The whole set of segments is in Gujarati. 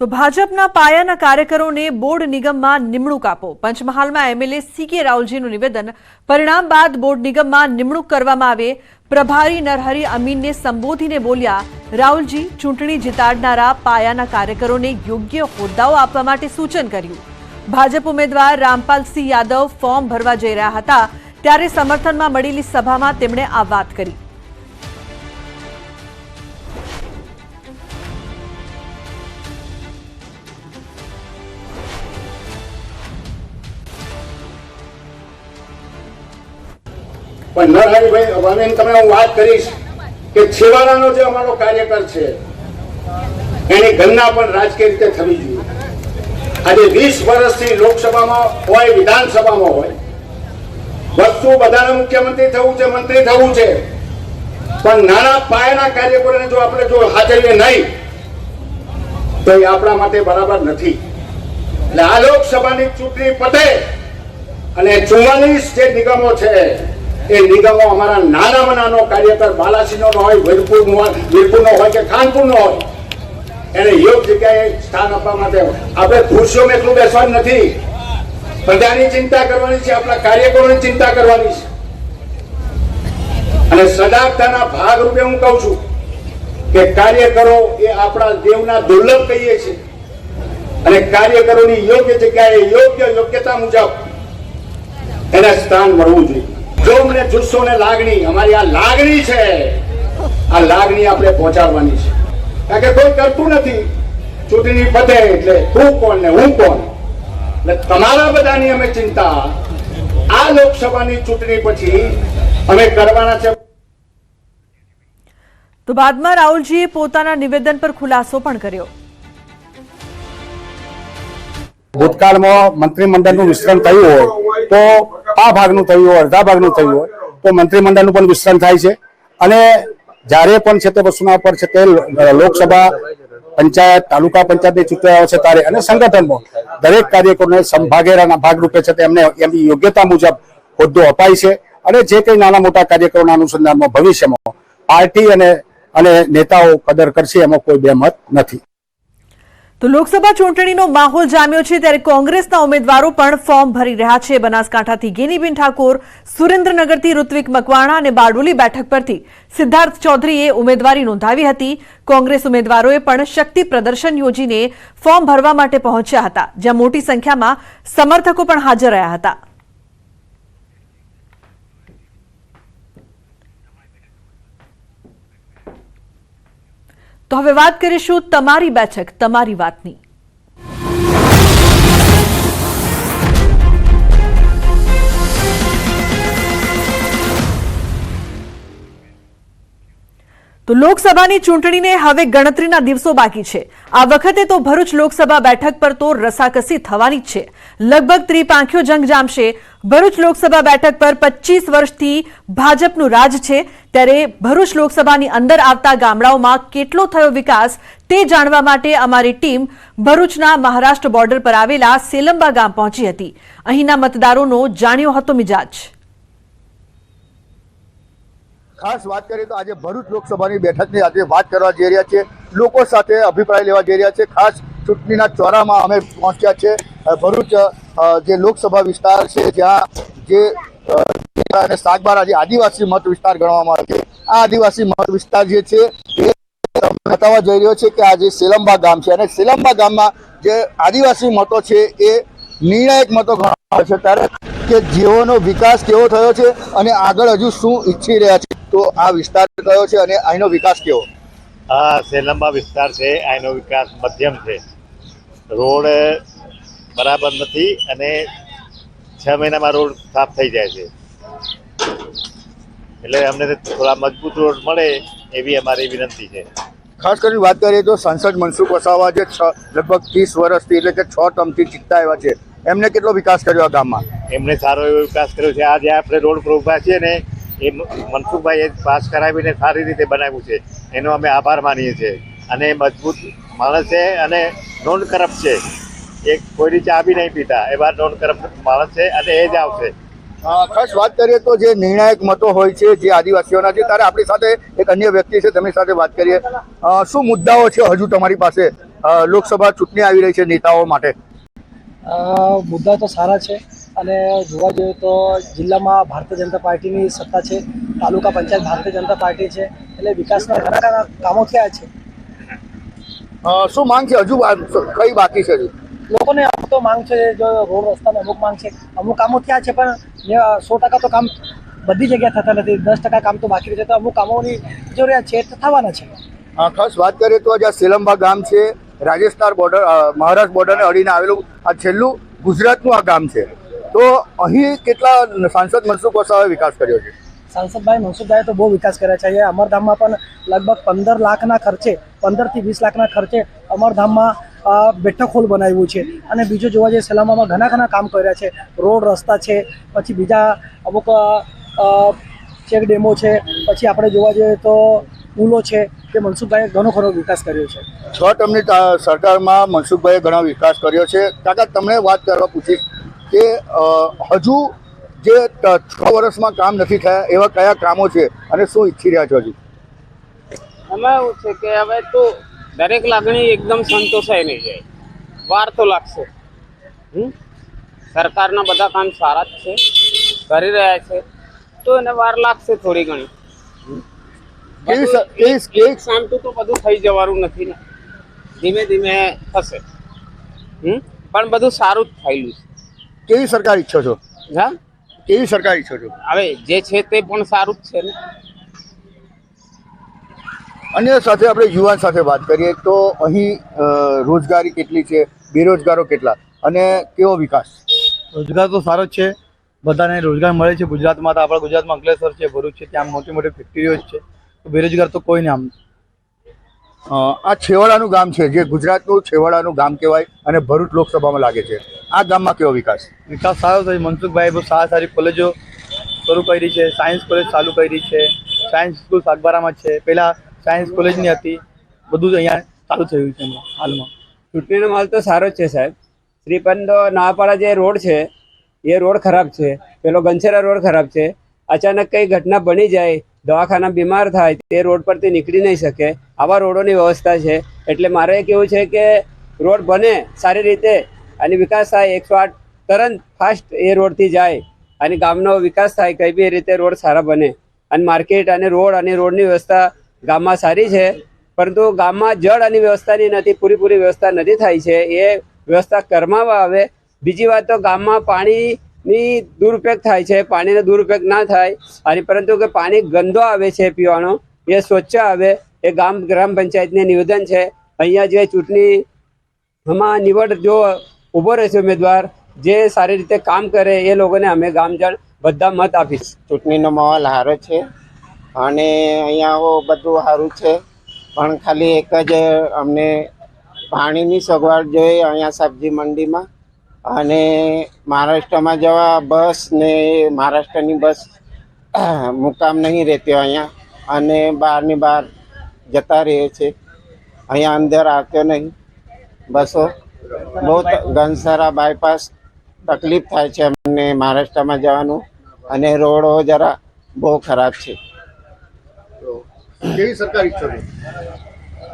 તો ભાજપના પાયાના કાર્યકરોને બોર્ડ નિગમમાં નિમણૂક આપો. પંચમહાલમાં એમએલએ સી કે રાહુલજીનું નિવેદન. પરિણામ બાદ બોર્ડ નિગમમાં નિમણૂક કરવામાં આવે. પ્રભારી નરહરી અમીનને સંબોધીને બોલ્યા, રાહુલજી, ચૂંટણી જીતાડનારા પાયાના કાર્યકરોને યોગ્ય હોદ્દાઓ આપવા માટે સૂચન કર્યું. ભાજપ ઉમેદવાર રામપાલસિંહ યાદવ ફોર્મ ભરવા જઈ રહ્યા હતા. ત્યારે સમર્થનમાં મળેલી સભામાં તેમણે આ વાત કરી. પણ નરહરિભાઈ અમીન તમે હું વાત કરીશ કે છેવાડાનો જે અમારો કાર્યકર છે, એની ગણના પણ રાજકીય રીતે થવી જોઈએ. આજે વીસ વર્ષથી લોકસભામાં હોય, વિધાનસભામાં હોય, વસ્તુ બધાને મુખ્યમંત્રી થવું છે, મંત્રી થવું છે, પણ નાના પાયાના કાર્યકરોને જો આપણે જો હાજરીએ નહીં, તો એ આપણા માટે બરાબર નથી. એટલે આ લોકસભાની ચૂંટણી પતે અને ચુમ્માલીસ જે નિગમો છે એ નિગમો અમારા નાનામાં નાનો કાર્યકર બાલાસીનો હોય, વીરપુરનો હોય વીરપુરનો હોય કે ખાનપુરનો હોય, એને યોગ્ય જગ્યાએ સ્થાન આપવા માટે આપણે ખુરશીઓમાં એટલું બેસવાનું નથી. પ્રજાની ચિંતા કરવાની છે, આપણા કાર્યકરોની ચિંતા કરવાની છે. અને સજાગતાના ભાગરૂપે હું કહું છું કે કાર્યકરો એ આપણા દેવના દુર્લભ કહીએ છીએ. અને કાર્યકરોની યોગ્ય જગ્યાએ યોગ્ય યોગ્યતા મુજબ એને સ્થાન મળવું જોઈએ. જો મને જુસ્સો ને લાગણી. અમારી આ લાગણી છે. આ લાગણી આપણે પહોંચાડવાની છે. કારણ કે કોઈ કરતું નથી. ચૂંટણી પતે એટલે તું કોણ ને હું કોણ? એટલે તમારા બધાની અમે ચિંતા. આ લોકસભાની ચૂંટણી પછી અમે કરવાના છે. તો બાદમાં રાહુલજીએ પોતાના નિવેદન પર ખુલાસો પણ કર્યો. ભૂતકાળમાં મંત્રીમંડળનું વિસ્તરણ થયું હોય તો આ ભાગનું થયું હોય, અડધા ભાગનું થયું હોય, તો મંત્રીમંડળનું પણ વિસ્તરણ થાય છે. અને જ્યારે પણ છે તે વસ્તુના પર છે તે લોકસભા પંચાયત, તાલુકા પંચાયતની ચૂંટણી આવે છે ત્યારે અને સંગઠનમાં દરેક કાર્યકરોને સંભાગેરાના ભાગરૂપે છે તેમને એમની યોગ્યતા મુજબ હોદ્દો અપાય છે અને જે કંઈ નાના મોટા કાર્યકરોના અનુસંધાનમાં ભવિષ્યમાં પાર્ટી અને અને નેતાઓ કદર કરશે એમાં કોઈ બેમત નથી. તો લોકસભા ચૂંટણીનો માહોલ જામ્યો છે ત્યારે કોંગ્રેસના ઉમેદવારો પણ ફોર્મ ભરી રહ્યા છે. બનાસકાંઠાથી ગેનીબેન ઠાકોર, સુરેન્દ્રનગરથી ઋત્વિક મકવાણા અને બારડોલી બેઠક પરથી સિદ્ધાર્થ ચૌધરીએ ઉમેદવારી નોંધાવી હતી. કોંગ્રેસ ઉમેદવારોએ પણ શક્તિ પ્રદર્શન યોજીને ફોર્મ ભરવા માટે પહોંચ્યા હતા, જ્યાં મોટી સંખ્યામાં સમર્થકો પણ હાજર રહ્યા હતા. તો હવે વાત કરીશું તમારી બેઠક તમારી વાતની. તો લોકસભાની ચૂંટણીને હવે ગણતરીના દિવસો બાકી છે. આ વખતે તો ભરૂચ લોકસભા બેઠક પર તો રસાકસી થવાની જ છે. લગભગ ત્રિપાંખ્યો જંગ જામશે. ભરૂચ લોકસભા બેઠક પર પચીસ વર્ષથી ભાજપનું રાજ છે. ત્યારે ભરૂચ લોકસભાની અંદર આવતા ગામડાઓમાં કેટલો થયો વિકાસ તે જાણવા માટે અમારી ટીમ ભરૂચના મહારાષ્ટ્ર બોર્ડર પર આવેલા સેલંબા ગામ પહોંચી હતી. અહીંના મતદારોનો જાણ્યો હતો મિજાજ. ખાસ વાત કરીએ તો આજે ભરૂચ લોકસભાની બેઠકની આજે વાત કરવા જઈ રહ્યા છે લોકો સાથે અભિપ્રાય લેવા જઈ રહ્યા છે. ખાસ ચૂંટણીના ચોરામાં અમે પહોંચ્યા છે. ભરૂચ જે લોકસભા વિસ્તાર છે, જ્યાં જે અને સાગબારા જે આદિવાસી મત વિસ્તાર ગણવામાં આવે છે. આ આદિવાસી મત વિસ્તાર જે છે, એ બતાવવા જઈ રહ્યો છે કે આ જે સેલંબા ગામ છે અને સેલંબા ગામમાં જે આદિવાસી મતો છે, એ નિર્ણાયક મતો ગણવામાં આવે છે. ત્યારે કે જેઓનો વિકાસ કેવો થયો છે અને આગળ હજુ શું ઈચ્છી રહ્યા છે? તો આ વિસ્તાર કયો છે અને અહીંનો વિકાસ કેવો? આ સેલંબા વિસ્તાર છે અહીંનો વિકાસ મધ્યમ છે. રોડ બરાબર નથી અને છ મહિનામાં રોડ સાફ થઈ જાય છે. એટલે અમને થોડા મજબૂત રોડ મળે એવી અમારી વિનંતી છે. ખાસ કરીને વાત કરીએ તો સાંસદ મનસુખ વસાવા જે છ લગભગ ત્રીસ વર્ષથી એટલે કે છ ટર્મથી જીતતા આવ્યા છે. એમને કેટલો વિકાસ કર્યો આ ગામમાં? એમને સારો એવો વિકાસ કર્યો છે. આ જે આપણે રોડ પર ઊભા છીએ ને એ મનસુખભાઈએ પાસ કરાવીને સારી રીતે બનાવ્યું છે. એનો અમે આભાર માનીએ છીએ. અને મજબૂત માણસ છે અને નોન કરપ્ટ છે. એ કોઈની ચા બી નહીં પીતા. એવા નોન કરપ્ટ માણસ છે અને એ જ આવશે. ખાસ વાત કરીએ તો જે નિર્ણાયક મતો હોય છે જે આદિવાસીઓના છે ત્યારે આપણી સાથે એક અન્ય વ્યક્તિ છે તેમની સાથે વાત કરીએ. શું મુદ્દાઓ છે હજુ તમારી પાસે? લોકસભા ચૂંટણી આવી રહી છે નેતાઓ માટે. મુદ્દા તો સારા છે અને જોવા જોઈએ તો જિલ્લામાં ભારતીય જનતા પાર્ટીની સત્તા છે તાલુકા પંચાયત ભારતીય જનતા પાર્ટી છે એટલે વિકાસના ઘણા ઘણા કામો થયા છે. શું માંગ છે? હજુ કઈ બાકી છે લોકોને અમુક તો માંગ છે જો રોડ રસ્તાની અમુક માંગ છે અમુક કામો થયા છે પણ સો ટકા તો કામ બધી જગ્યાએ થતા નથી દસ ટકા કામ તો બાકી છે તો અમુક કામોની જરૂરિયાત છે તો થવાના છે. ખાસ વાત કરીએ તો જ્યાં સિલંબા ગામ છે રાજસ્થાન બોર્ડર મહારાષ્ટ્ર બોર્ડરને અડીને આવેલું આ છેલ્લું ગુજરાતનું આ ગામ છે. તો અહીં કેટલા સાંસદ મનસુખ વસાવાએ વિકાસ કર્યો છે? સાંસદભાઈ મનસુખભાઈએ તો બહુ વિકાસ કર્યા છે. અહીંયા અમરધામમાં પણ લગભગ પંદર લાખના ખર્ચે પંદરથી વીસ લાખના ખર્ચે અમરધામમાં બેઠક હોલ બનાવ્યું છે. અને બીજું જોવા જઈએ, સલામામાં ઘણા ઘણા કામ કર્યા છે. રોડ રસ્તા છે, પછી બીજા અમુક ચેક ડેમો છે, પછી આપણે જોવા જઈએ તો પુલો છે તે મનસુખભાઈએ ઘણો ખરો વિકાસ કર્યો છે? છ ટર્મની સરકારમાં મનસુખભાઈએ ઘણો વિકાસ કર્યો છે. કાકા તમને વાત કરવા પૂછીશ કે હજુ જે છ વર્ષમાં કામ નથી થયા એવા કયા કામો છે અને શું ઈચ્છી રહ્યા છો હજુ? એમાં એવું છે કે હવે તો દરેક લાગણી એકદમ સંતોષાઈ નહીં જાય. વાર તો લાગશે? સરકારના બધા કામ સારા જ છે. કરી રહ્યા છે. તો એને વાર લાગશે થોડી ઘણી. એક સામટું તો બધું થઈ જવાનું નથી ને. ધીમે ધીમે થશે. હમ? પણ બધું સારું જ થયેલું કેવી સરકાર ઈચ્છો છો? હા? કેવી સરકાર ઈચ્છો છો? હવે જે છે તે પણ સારું જ છે ને. અન્ય સાથે આપણે યુવાન સાથે વાત કરીએ તો અહીં રોજગારી કેટલી છે? બેરોજગારો કેટલા? અને કેવો વિકાસ? રોજગાર તો સારો જ છે. બધાને રોજગાર મળે છે. ગુજરાતમાં તો આપણા ગુજરાતમાં અંકલેશ્વર છે ભરૂચ છે ત્યાં મોટી મોટી ફેક્ટરીઓ જ છે. બેરોજગાર તો કોઈ નહીં આમ. આ છેવાડાનું ગામ છે જે ગુજરાતનું છેવાડાનું ગામ કહેવાય અને ભરૂચ લોકસભામાં લાગે છે. આ ગામમાં કેવો વિકાસ? વિકાસ સારો થયો. મનસુખભાઈ બહુ સારી સારી કોલેજો શરૂ કરી છે સાયન્સ કોલેજ ચાલુ કરી છે સાયન્સ સ્કૂલ સાગબારામાં છે. પહેલાં સાયન્સ કોલેજની હતી બધું જ અહીંયા ચાલુ થયું છે હાલમાં. ચૂંટણીનો માલ તો સારો જ છે સાહેબ. શ્રીપંડો નવાપાડા જે રોડ છે એ રોડ ખરાબ છે. પેલો ગંછેરા રોડ ખરાબ છે. અચાનક કઈ ઘટના બની જાય દવાખાના બીમાર થાય, તે રોડ પરથી નીકળી નહીં શકે. આવા રોડોની વ્યવસ્થા છે. એટલે મારે કેવું છે કે રોડ બને સારી રીતે અને વિકાસ થાય. એકસો આઠ તરત ફાસ્ટ એ રોડથી જાય અને ગામનો વિકાસ થાય, કઈ બી રીતે રોડ સારા બને. અને માર્કેટ અને રોડ અને રોડની વ્યવસ્થા ગામમાં સારી છે. પરંતુ ગામમાં જળ અને વ્યવસ્થાની નથી, પૂરેપૂરી વ્યવસ્થા નથી થાય છે. એ વ્યવસ્થા કરવામાં આવે. બીજી વાત તો ગામમાં પાણીની દુરુપયોગ થાય છે, પાણીનો દુરુપયોગ ના થાય. અને પરંતુ કે પાણી ગંદો આવે છે પીવાનો, એ સ્વચ્છ આવે, એ ગામ, ગ્રામ પંચાયતને નિવેદન છે. અહીંયા જે ચૂંટણીમાં નિવડ જો ઊભો રહેશે ઉમેદવાર, જે સારી રીતે કામ કરે એ લોકોને અમે ગામજન બધા મત આપીશ. ચૂંટણીનો માહોલ સારો છે અને અહીંયા બધું સારું છે, પણ ખાલી એક જ અમને પાણીની સગવડ જોઈએ, અહીંયા સબ્જી મંડીમાં. અને મહારાષ્ટ્રમાં જવા બસ ને મહારાષ્ટ્રની બસ મુકામ નહીં રહેતી અહીંયા. અને બહારની બહાર જતા રહે છે. અહીંયા અંદર આવતો નહીં. બસો બહુ ઘનસારા બાયપાસ તકલીફ થાય છે અમને મહારાષ્ટ્રમાં જવાનું. અને રોડો જરા બહુ ખરાબ છે.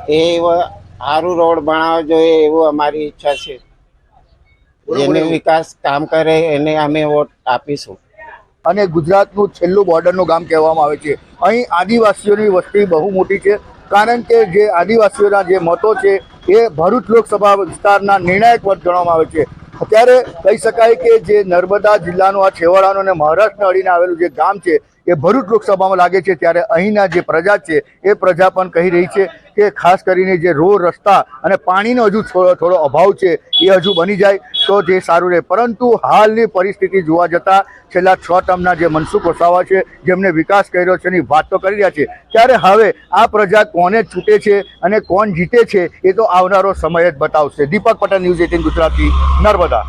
એ એવો સારું રોડ બનાવવો જોઈએ એવું અમારી ઈચ્છા છે. જેને વિકાસ કામ કરે એને અમે વોટ આપીશું. અને ગુજરાતનું છેલ્લું બોર્ડરનું ગામ કહેવામાં આવે છે. અહીં આદિવાસીઓની વસ્તી બહુ મોટી છે. કારણ કે જે આદિવાસીઓના જે મતો છે એ ભરૂચ લોકસભા વિસ્તારના નિર્ણાયક મત ગણવામાં આવે છે. અત્યારે કહી શકાય કે જે નર્મદા જિલ્લાનું આ છેવાડાનું અને મહારાષ્ટ્રને અડીને આવેલું જે ગામ છે એ ભરૂચ લોકસભામાં લાગે છે ત્યારે અહીંના જે પ્રજા છે, એ પ્રજા પણ કહી રહી છે કે ખાસ કરીને જે રોડ, રસ્તા અને પાણીનો હજુ થોડો અભાવ છે, એ હજુ બની જાય તો જે સારું રહે. પરંતુ હાલની પરિસ્થિતિ જોવા જતાં છેલ્લા છ ટર્મના જે મનસુખ વસાવા છે, જેમને વિકાસ કર્યો છે એની વાત તો કરી રહ્યા છે, ત્યારે હવે આ પ્રજા કોને છૂટે છે અને કોણ જીતે છે, એ તો આવનારો સમય જ બતાવશે. Deepak Patel, news eighteen Gujarati, Narmada.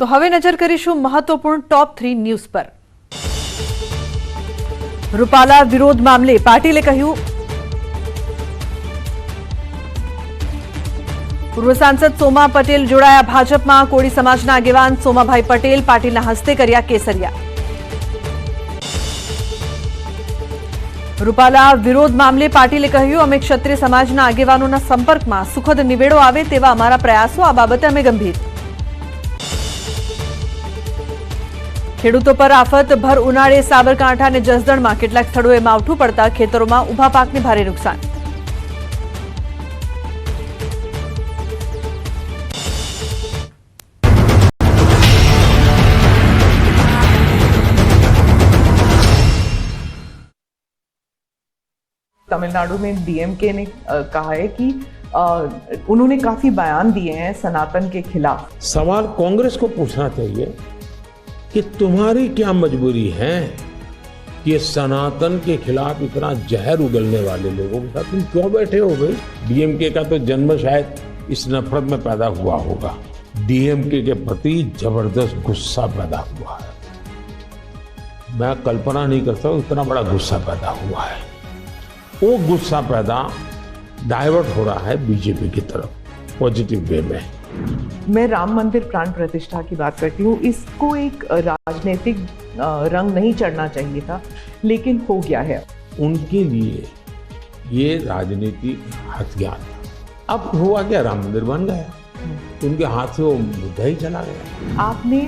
તો હવે નજર કરીશું મહત્વપૂર્ણ ટોપ થ્રી ન્યૂઝ પર. રૂપાલા વિરોધ મામલે પાટીલે કહ્યું, પૂર્વ સાંસદ સોમા પટેલ જોડાયા ભાજપમાં, કોળી સમાજના આગેવાન સોમાભાઈ પટેલ પાટીલના હસ્તે કર્યા કેસરિયા. રૂપાલા વિરોધ મામલે પાટીલે કહ્યું, અમે ક્ષત્રિય સમાજના આગેવાનોના સંપર્કમાં સુખદ નિવેડો આવે તેવા અમારા પ્રયાસો, આ બાબતે અમે ગંભીર. ખેડૂતો પર આફત ભર ઉનાળે સાબરકાંઠા અને જસદણમાં કેટલાક સ્થળોએ માવઠું પડતા ખેતરોમાં ઊભા પાકને ભારે નુકસાન तमिलनाडु में डीएमके ने अ, कहा है कि अ, उन्होंने काफी बयान दिए हैं सनातन के खिलाफ सवाल कांग्रेस को पूछना चाहिए कि तुम्हारी क्या मजबूरी है कि सनातन के खिलाफ इतना जहर उगलने वाले लोगों के साथ तुम क्यों बैठे हो भाई? डीएमके का तो जन्म शायद इस नफरत में पैदा हुआ होगा। डीएमके के प्रति ज़बरदस्त गुस्सा पैदा हुआ है। मैं कल्पना नहीं करता इतना बड़ा गुस्सा पैदा हुआ है। वो गुस्सा पैदा डाइवर्ट हो रहा है बीजेपी की तरफ़, पॉजिटिव वे में। मैं राम मंदिर प्राण प्रतिष्ठा की बात करती हूँ। इसको एक राजनीतिक रंग नहीं चढ़ना चाहिए था लेकिन हो गया है। उनके लिए ये राजनीतिक हथियार अब हुआ क्या? राम मंदिर बन गया। उनके हाथ से वो मुद्दा ही चला गया। आपने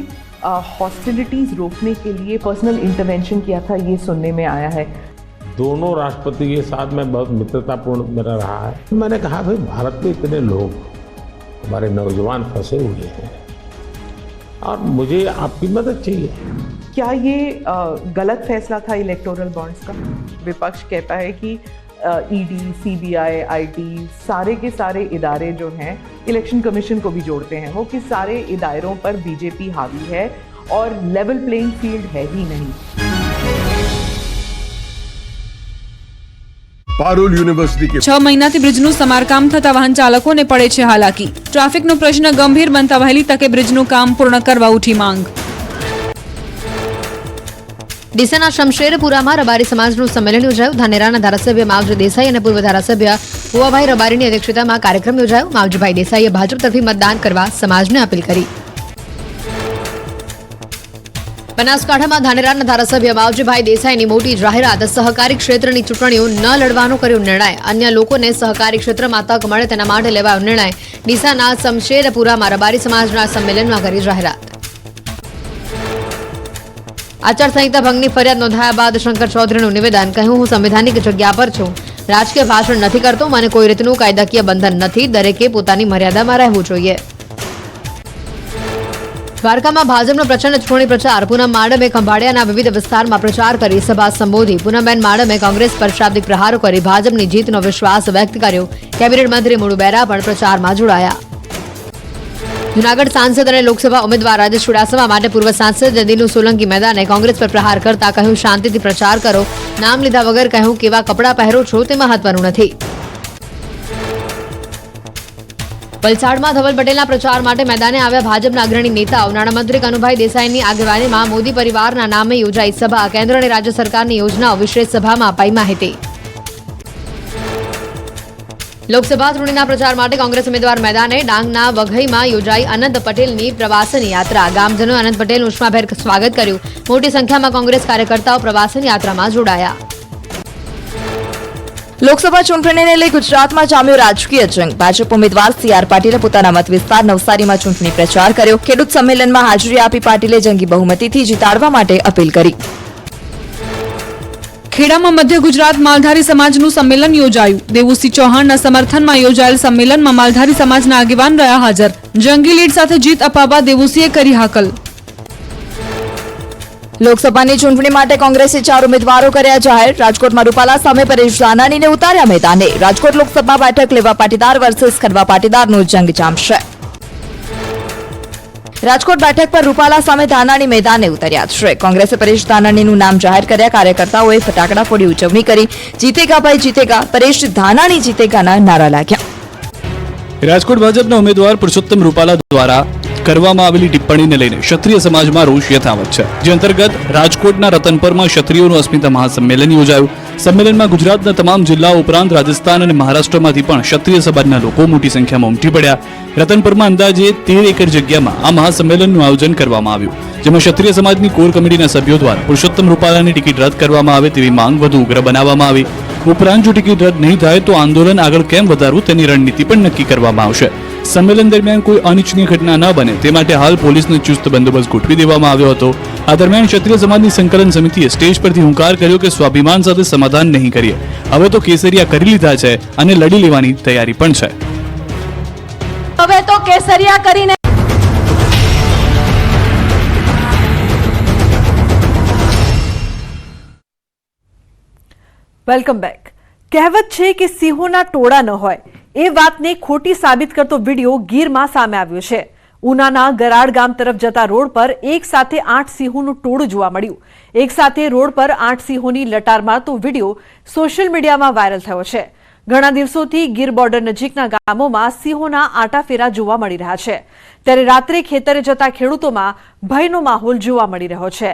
हॉस्टिलिटीज रोकने के लिए पर्सनल इंटरवेंशन किया था ये सुनने में आया है। दोनों राष्ट्रपति के साथ में बहुत मित्रतापूर्ण मेरा रहा है। मैंने कहा भाई भारत में इतने लोग हमारे नौजवान फंसे हुए हैं। और मुझे आपकी मदद चाहिए। क्या ये गलत फैसला था इलेक्टोरल बॉन्ड्स का? विपक्ष कहता है कि ईडी सीबीआई आईटी सारे के सारे इदारे जो हैं इलेक्शन कमीशन को भी जोड़ते हैं। वो कि सारे इदारों पर बीजेपी हावी है और लेवल प्लेइंग फ़ील्ड है ही नहीं। પારુલ યુનિવર્સિટી के છ મહિનાથી બ્રિજનું સમારકામ થતા વાહન ચાલકોને પડે છે હાલાકી. ટ્રાફિકનો પ્રશ્ન ગંભીર બનતા વહેલી તકે બ્રિજનું કામ પૂર્ણ કરવા ઉઠી માંગ. ડીસાના શમશેરપુરામાં રબારી સમાજનું સંમેલન યોજાયું. ધાનેરાના ધારાસભ્ય માવજી દેસાઈ અને પૂર્વ ધારાસભ્ય ભુવાભાઈ રબારીની અધ્યક્ષતામાં કાર્યક્રમ યોજાયો. માવજીભાઈ દેસાઈએ ભાજપ તરફી મતદાન કરવા સમાજને અપીલ કરી. બનાસકાંઠામાં ધાનેરાના ધારાસભ્ય માવજીભાઈ દેસાઈની મોટી જાહેરાત. સહકારી ક્ષેત્રની ચૂંટણીઓ ન લડવાનો કર્યો નિર્ણય. અન્ય લોકોને સહકારી ક્ષેત્રમાં તક મળે તેના માટે લેવાયો નિર્ણય. ડીસાના શમશેરપુરામાં રબારી સમાજના સંમેલનમાં કરી જાહેરાત. આચારસંહિતા ભંગની ફરિયાદ નોંધાયા બાદ શંકર ચૌધરીનું નિવેદન. કહ્યું, હું સંવિધાનિક જગ્યા પર છું. રાજકીય ભાષણ નથી કરતો. મને કોઈ રીતનું કાયદાકીય બંધન નથી. દરેકે પોતાની મર્યાદામાં રહેવું જોઈએ. દ્વારકામાં ભાજપનો પ્રચંડ ચૂંટણી પ્રચાર. પૂનમ માડમે ખંભાળિયાના વિવિધ વિસ્તારમાં પ્રચાર કરી સભા સંબોધી. પૂનમબેન માડમે કોંગ્રેસ પર શાબ્દિક પ્રહારો કરી ભાજપની જીતનો વિશ્વાસ વ્યક્ત કર્યો. કેબિનેટ મંત્રી મુડુ બેરા પણ પ્રચારમાં જોડાયા. જૂનાગઢ સાંસદ અને લોકસભા ઉમેદવાર રાજેશ ચુડાસમા માટે પૂર્વ સાંસદ દિલુ સોલંકી મેદાને કોંગ્રેસ પર પ્રહાર કરતા કહ્યું, શાંતિથી પ્રચાર કરો. નામ લીધા વગર કહ્યું કેવા કપડાં પહેરો છો તે મહત્વનું નથી. વલસાડમાં ધવલ પટેલના પ્રચાર માટે મેદાને આવ્યા ભાજપના અગ્રણી નેતાઓ નાણામંત્રી કનુભાઈ દેસાઈની આગેવાનીમાં મોદી પરિવારના નામે યોજાઈ સભા. કેન્દ્ર અને રાજ્ય સરકારની યોજનાઓ વિશેષ સભામાં અપાઈ માહિતી. લોકસભા ચૂંટણીના પ્રચાર માટે કોંગ્રેસ ઉમેદવાર મેદાને ડાંગના વઘઈમાં યોજાઈ અનંત પટેલની પ્રવાસન યાત્રા. ગામજનોએ અનંત પટેલનું ઉષ્માભેર સ્વાગત કર્યું. મોટી સંખ્યામાં કોંગ્રેસ કાર્યકર્તાઓ પ્રવાસન યાત્રામાં જોડાયા. લોકસભા ચૂંટણીને લઈ ગુજરાતમાં જામ્યો રાજકીય જંગ. ભાજપ ઉમેદવાર સી આર પાટીલે પોતાના મત વિસ્તાર નવસારીમાં ચૂંટણી પ્રચાર કર્યો. ખેડૂત સંમેલનમાં હાજરી આપી પાટીલે જંગી બહુમતીથી જીતાડવા માટે અપીલ કરી. ખેડામાં મધ્ય ગુજરાત માલધારી સમાજનું સંમેલન યોજાયું. દેવુસિંહ ચૌહાણના સમર્થનમાં યોજાયેલ સંમેલનમાં માલધારી સમાજના આગેવાન રહ્યા હાજર. જંગી લીડ સાથે જીત અપાવવા દેવુસિંહે કરી હાકલ. લોકસભાની ચૂંટણી માટે કોંગ્રેસે ચાર ઉમેદવારો કર્યા જાહેર. રાજકોટમાં રૂપાલા સામે પરેશ ધાનાણીને ઉતાર્યા મેદાને. રાજકોટ લોકસભા બેઠક લેવા પાટીદાર વર્સેસ ખરવા પાટીદારનો જંગ જામશે. રાજકોટ બેઠક પર રૂપાલા સામે ધાનાણી મેદાને ઉતર્યા છે. કોંગ્રેસે પરેશ ધાનાણીનું નામ જાહેર કર્યા કાર્યકર્તાઓએ ફટાકડા ફોડી ઉજવણી કરી. જીતેગા ભાઈ જીતેગા, પરેશ ધાનાણી જીતેગાના નારા લાગ્યા. રાજકોટ ભાજપના ઉમેદવાર પુરુષોત્તમ રૂપાલા દ્વારા કરવામાં આવેલી ટિપ્પણીને લઈને ક્ષત્રિય સમાજમાં રોષ યથાવત છે. જે અંતર્ગત રાજકોટના રતનપરમાં ક્ષત્રિયોનું અસ્મિતા મહાસંમેલન યોજાયું. સંમેલનમાં ગુજરાતના તમામ જિલ્લાઓ ઉપરાંત રાજસ્થાન અને મહારાષ્ટ્રમાંથી પણ ક્ષત્રિય સમાજના લોકો મોટી સંખ્યામાં ઉમટી પડ્યા. રતનપુરમાં અંદાજે તેર એકર જગ્યામાં આ મહાસંમેલનનું આયોજન કરવામાં આવ્યું. જેમાં ક્ષત્રિય સમાજની કોર કમિટીના સભ્યો દ્વારા પુરુષોત્તમ રૂપાલાની ટિકિટ રદ કરવામાં આવે તેવી માંગ વધુ ઉગ્ર બનાવવામાં આવી. ઉપરાંત જો ટિકિટ રદ નહીં થાય તો આંદોલન આગળ કેમ વધારવું તેની રણનીતિ પણ નક્કી કરવામાં આવશે. સંમેલન દરમિયાન કોઈ અનિચ્છનીય ઘટના ન બને. તે માટે હાલ પોલીસનો ચુસ્ત બંદોબસ્ત ગોઠવી દેવામાં આવ્યો હતો. આ દરમિયાન ક્ષત્રિય સમાજની સંકલન સમિતિએ સ્ટેજ પરથી હુંકાર કર્યો કે સ્વાભિમાન સાથે સમાધાન નહીં કરીએ. હવે તો કેસરિયા કરી લીધા છે અને લડી લેવાની તૈયારી પણ છે. હવે તો કેસરિયા કરીને વેલકમ બેક કહેવત છે કે સિંહોના ટોળા ન હોય. એ વાતને ખોટી સાબિત કરતો વીડિયો ગીરમાં સામે આવ્યો છે. ઉનાના ગરાડ ગામ તરફ જતા રોડ પર એક સાથે આઠ સિંહોનું ટોળું જોવા મળ્યું. એક સાથે રોડ પર આઠ સિંહોની લટાર મારતો વીડિયો સોશિયલ મીડિયામાં વાયરલ થયો છે. ઘણા દિવસોથી ગીર બોર્ડર નજીકના ગામોમાં સિંહોના આટાફેરા જોવા મળી રહ્યા છે. ત્યારે રાત્રે ખેતરે જતા ખેડૂતોમાં ભયનો માહોલ જોવા મળી રહ્યો છે.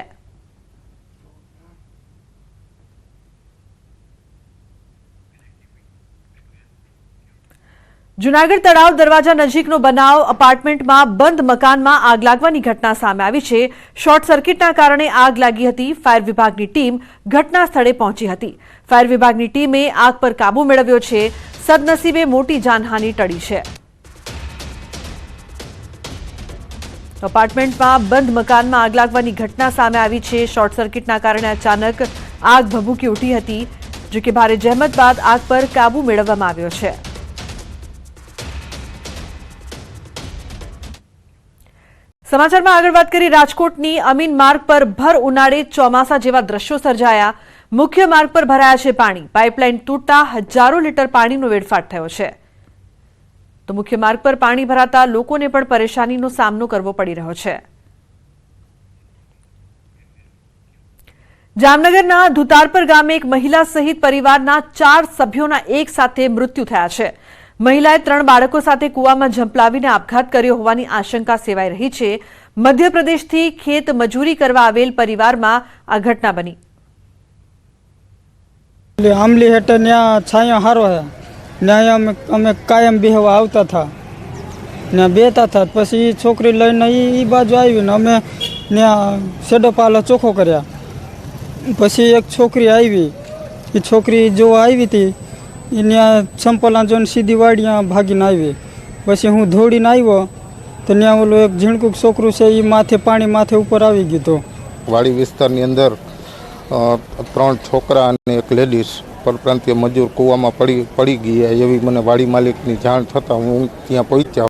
જુનાગઢ તળાવ દરવાજા નજીકનો બનાવ અપાર્ટમેન્ટમાં બંધ મકાનમાં આગ લાગવાની ઘટના સામે આવી છે. શોર્ટ સર્કિટના કારણે આગ લાગી હતી. ફાયર વિભાગની ટીમ ઘટના સ્થળે પહોંચી હતી. ફાયર વિભાગની ટીમે આગ પર કાબુ મેળવ્યો છે. સદનસીબે મોટી જાનહાનિ ટળી છે. અપાર્ટમેન્ટમાં બંધ મકાનમાં આગ લાગવાની ઘટના સામે આવી છે. શોર્ટ સર્કિટના કારણે અચાનક આગ ભભૂકી ઉઠી હતી જો કે ભારે જહેમત બાદ આગ પર કાબુ મેળવવામાં આવ્યો છે. સમાચારમાં આગળ વાત કરી રાજકોટની અમીન માર્ગ પર ભર ઉનાળે ચોમાસા જેવા દ્રશ્યો સર્જાયા. મુખ્ય માર્ગ પર ભરાયા છે પાણી. પાઇપલાઇન તૂટતા હજારો લીટર પાણીનો વેડફાટ થયો છે. તો મુખ્ય માર્ગ પર પાણી ભરાતા લોકોને પણ પરેશાનીનો સામનો કરવો પડી રહ્યો છે. જામનગરના ધુતારપર ગામે એક મહિલા સહિત પરિવારના ચાર સભ્યોના એક સાથે મૃત્યુ થયા છે. મહિલાએ ત્રણ બાળકો સાથે કૂવામાં ઝંપલાવીને આપઘાત કર્યો હોવાની આશંકા સેવાઈ રહી છે. મધ્યપ્રદેશથી ખેત મજૂરી કરવા આવેલ પરિવારમાં આ ઘટના બની. આમલી હેઠે ત્યાં છાંયો સારો હે. ત્યાં અમે અમે કાયમ બેહવા આવતા હતા ને બેતા હતા પછી છોકરી લઈને એ બાજુ આવીને અમે ત્યાં શેડો પાલો ચોખ્ખો કર્યા. પછી એક છોકરી આવી. એ છોકરી જોવા આવી હતી ત્યાં સંપલા જોઈને સીધી વાડીયા ભાગીને આવી. પછી હું ધોડીને આવ્યો, તો ત્યાં ઓલું એક ઝીણકુક છોકરું છે એ માથે પાણી માથે ઉપર આવી ગયું વાડી વિસ્તારની અંદર ત્રણ છોકરા અને એક લેડીઝ પરપ્રાંતીય મજૂર કૂવામાં પડી પડી ગયા એવી મને વાડી માલિકની જાણ થતાં હું ત્યાં પહોંચ્યા